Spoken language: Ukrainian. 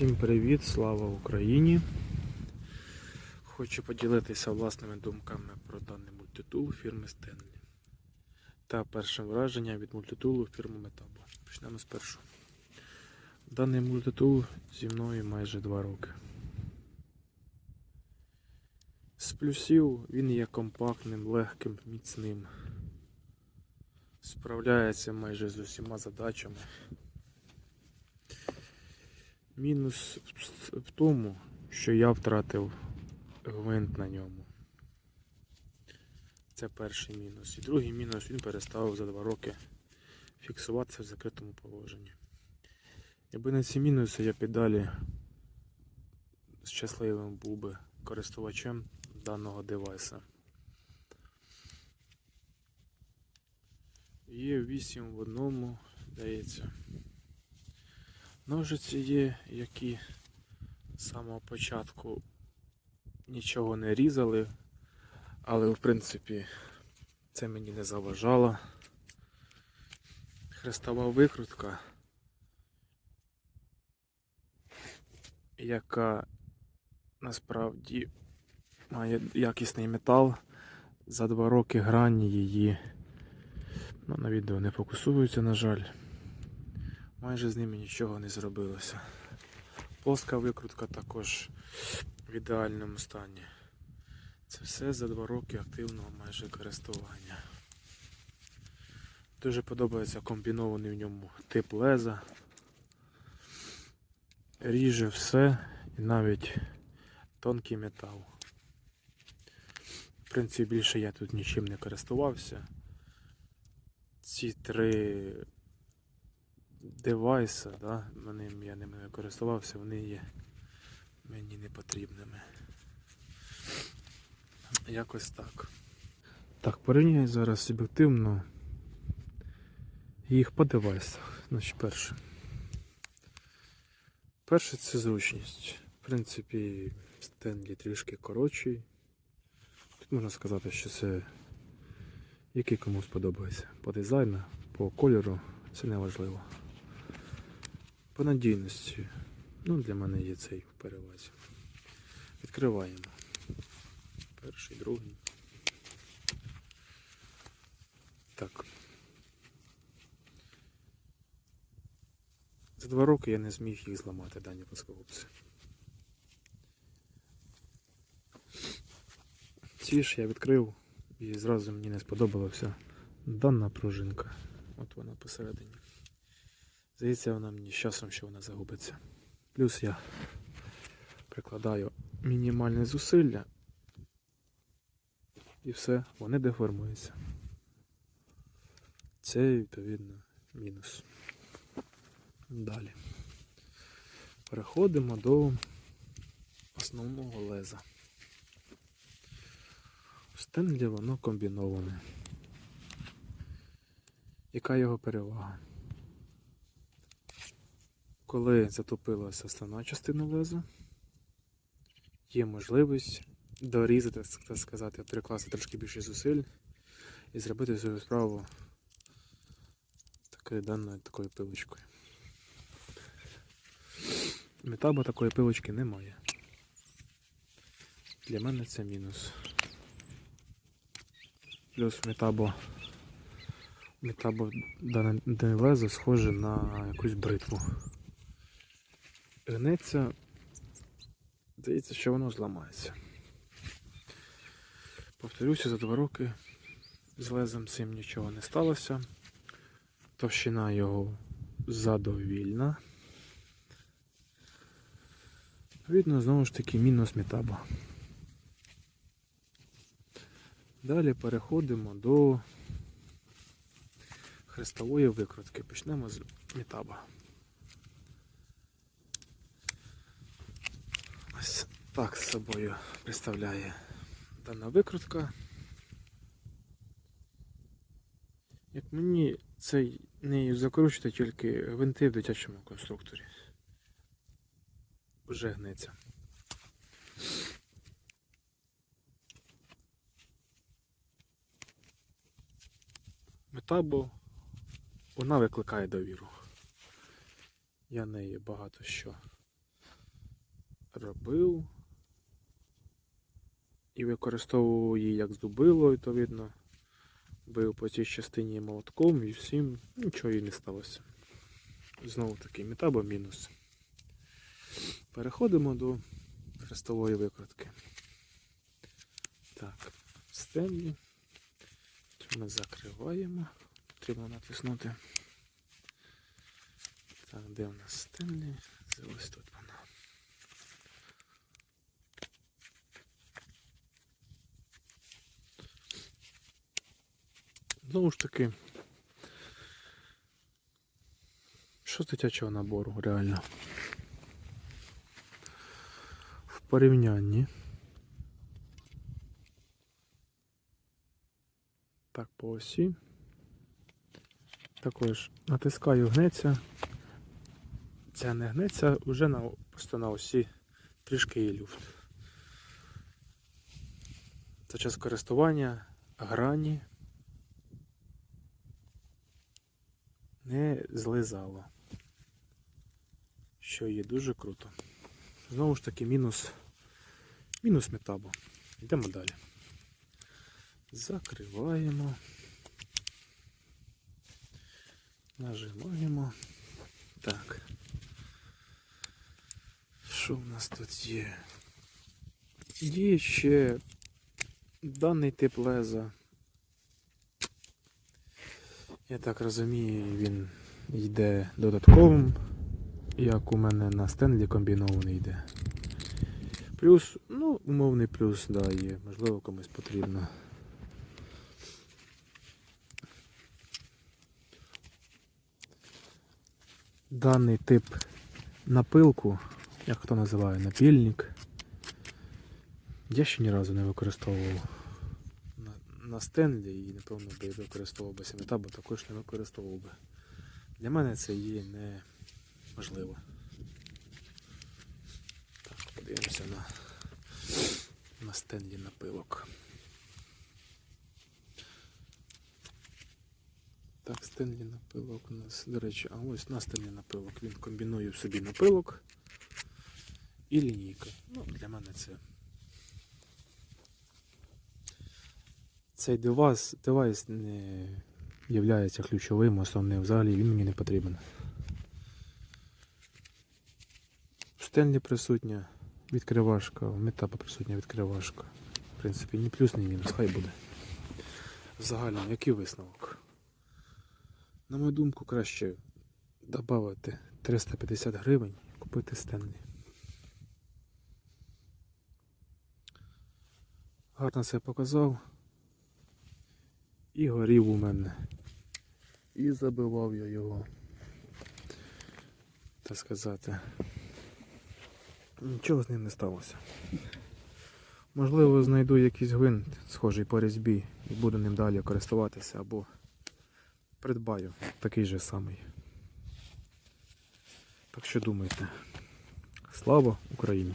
Всім привіт, слава Україні! Хочу поділитися власними думками про даний мультитул фірми Stanley та першим враженням від мультитулу фірми Metabo. Почнемо з першого. Даний мультитул зі мною майже 2 роки. З плюсів він є компактним, легким, міцним. Справляється майже з усіма задачами. Мінус в- тому, що я втратив гвинт на ньому. Це перший мінус. І другий мінус він перестав за два роки фіксуватися в закритому положенні. Якби не ці мінуси, я піддалі щасливим був би користувачем даного девайса. Є 8 в одному, здається. Ножиці є, які з самого початку нічого не різали, але в принципі це мені не заважало. Хрестова викрутка, яка насправді має якісний метал. За два роки грані її ну, на відео не фокусуються, на жаль. Майже з ними нічого не зробилося. Плоска викрутка також в ідеальному стані. Це все за два роки активного майже користування. Дуже подобається комбінований в ньому тип леза. Ріже все і навіть тонкий метал. В принципі, більше я тут нічим не користувався. Ці три девайса, да, вони, я ними не користувався, вони є мені не потрібними. Якось так. Так, порівняю зараз суб'єктивно їх по девайсах. Значить, перше. Перше це зручність. В принципі, Стенлі трішки коротший. Тут можна сказати, що це який комусь подобається. По дизайну, по кольору це не важливо. По надійності. Ну, для мене є цей в перевазі. Відкриваємо. Перший, другий. Так. За два роки я не зміг їх зламати, дані плоскогубці. Ці ж я відкрив і зразу мені не сподобалася дана пружинка. От вона посередині. Здається, вона мені з часом, що вона загубиться. Плюс я прикладаю мінімальне зусилля і все, вони деформуються. Це відповідно мінус. Далі. Переходимо до основного леза. В стенді воно комбіноване. Яка його перевага? Коли затопилася основна частина леза, є можливість дорізати, так сказати, прикласти трошки більше зусиль і зробити свою справу такою даною такою пилочкою. Метаба такої пилочки немає. Для мене це мінус. Плюс метабо метабо дане лезо схоже на якусь бритву. Гнеться, здається, що воно зламається. Повторюся, за два роки з лезом цим нічого не сталося. Товщина його задовільна. Відповідно, знову ж таки, мінус метаба. Далі переходимо до хрестової викрутки. Почнемо з метаба. Ось так з собою представляє дана викрутка. Як мені цей нею закручувати тільки гвинти в дитячому конструкторі. Вже гнеться. Метабо вона викликає довіру. Я неї багато що робив. І використовував її як зубило, відповідно. Бив по цій частині молотком і всім нічого їй не сталося. Знову таки метаба мінус. Переходимо до хрестової викрутки. Так, стенлі. Ми закриваємо. Потрібно натиснути. Так, де в нас стенлі? Це ось тут вона. Знову ж таки. Що з дитячого набору, реально? В порівнянні. Так, по осі. Також натискаю гнеться. Ця не гнеться, вже на, просто на осі трішки є люфт. За час користування грані не злизало. Що є дуже круто. Знову ж таки, мінус, мінус метабу. Йдемо далі. Закриваємо. Нажимаємо. Так. Що в нас тут є? Є ще даний тип леза. Я так розумію, він йде додатковим, як у мене на стенлі комбінований йде. Плюс, ну, умовний плюс, да, є, можливо, комусь потрібно. Даний тип напилку, як хто називає, напільник. Я ще ні разу не використовував на, стенлі і, напевно, би використовував би сімета, бо також не використовував би. Для мене це є неможливо. Так, подивимося на, на стенлі напилок. Так, стенлі напилок у нас, до речі, а ось на стенлі напилок. Він комбінує в собі напилок і лінійка. Ну, для мене це. Цей девайс, девайс не є ключовим, основним. Взагалі він мені не потрібен. Стенлі присутня відкривашка, метапа присутня відкривашка. В принципі, ні плюс, ні мінус, хай буде. В загальному, який висновок? На мою думку, краще додати 350 гривень, купити стенлі. Гарно себе показав. І горів у мене. І забивав я його. Так сказати. Нічого з ним не сталося. Можливо, знайду якийсь гвинт, схожий по різьбі, і буду ним далі користуватися або придбаю такий же самий. Так що думайте. Слава Україні!